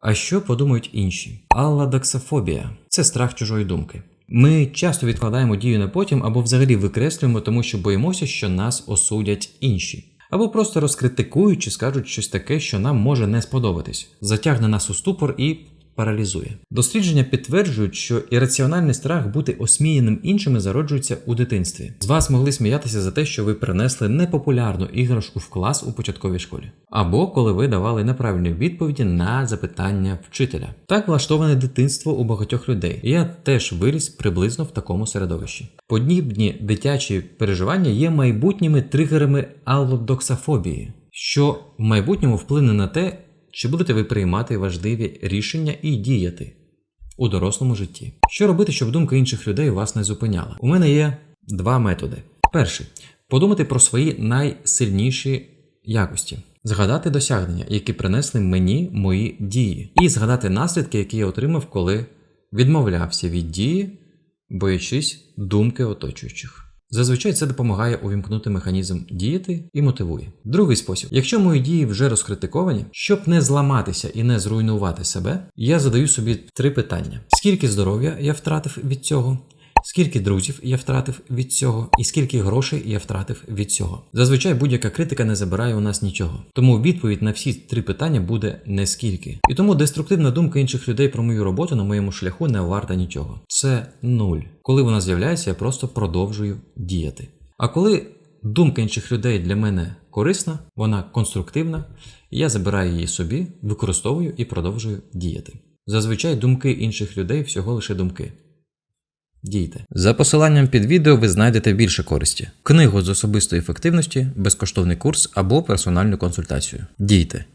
А що подумають інші? Алладоксофобія це страх чужої думки. Ми часто відкладаємо дію на потім або взагалі викреслюємо, тому що боїмося, що нас осудять інші. Або просто розкритикують чи скажуть щось таке, що нам може не сподобатись, затягне нас у ступор і паралізує. Дослідження підтверджують, що ірраціональний страх бути осміяним іншими зароджується у дитинстві. З вас могли сміятися за те, що ви принесли непопулярну іграшку в клас у початковій школі, або коли ви давали неправильні відповіді на запитання вчителя. Так влаштоване дитинство у багатьох людей. Я теж виріс приблизно в такому середовищі. Подібні дитячі переживання є майбутніми тригерами аллодоксофобії, що в майбутньому вплине на те, чи будете ви приймати важливі рішення і діяти у дорослому житті. Що робити, щоб думка інших людей вас не зупиняла? У мене є два методи. Перший подумати про свої найсильніші якості, згадати досягнення, які принесли мені мої дії, і згадати наслідки, які я отримав, коли відмовлявся від дії, боячись думки оточуючих. Зазвичай це допомагає увімкнути механізм діяти і мотивує. Другий спосіб: якщо мої дії вже розкритиковані, щоб не зламатися і не зруйнувати себе, я задаю собі три питання: скільки здоров'я я втратив від цього? Скільки друзів я втратив від цього, і скільки грошей я втратив від цього. Зазвичай будь-яка критика не забирає у нас нічого. Тому відповідь на всі три питання буде не скільки. І тому деструктивна думка інших людей про мою роботу на моєму шляху не варта нічого. Це нуль. Коли вона з'являється, я просто продовжую діяти. А коли думка інших людей для мене корисна, вона конструктивна, я забираю її собі, використовую і продовжую діяти. Зазвичай думки інших людей всього лише думки. Дійте. За посиланням під відео ви знайдете більше користі: книгу з особистої ефективності, безкоштовний курс або персональну консультацію. Дійте.